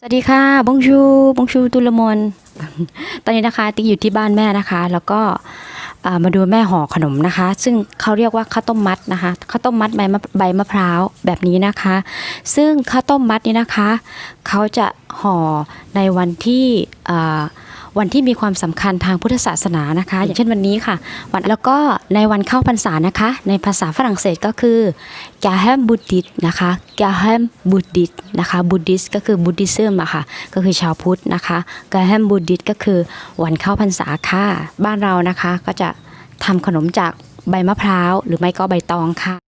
สวัสดีค่ะ บงชู บงชู ตุลมน ตอนนี้นะคะ ติ๊กอยู่ที่บ้านแม่นะคะ แล้วก็มาดูแม่ห่อขนมนะคะ ซึ่งเขาเรียกว่าข้าวต้มมัดนะคะ ข้าวต้มมัดใบมะใบมะพร้าวแบบนี้นะคะ ซึ่งข้าวต้มมัดนี้นะคะ เขาจะห่อในวันที่อ่า วันที่มีความสำคัญทางพุทธศาสนานะคะ อย่างเช่นวันนี้ค่ะ วันแล้วก็ในวันเข้าพรรษานะคะ ในภาษาฝรั่งเศสก็คือ g a h e m b u d d i s นะคะ g a h e m b u d d i s นะคะ Buddhist ก็คือ Buddhism อะค่ะ ก็คือชาวพุทธนะคะ g a h e m b u d d i s ก็คือวันเข้าพรรษาค่ะ บ้านเรานะคะก็จะทำขนมจากใบมะพร้าว หรือไม่ก็ใบตองค่ะ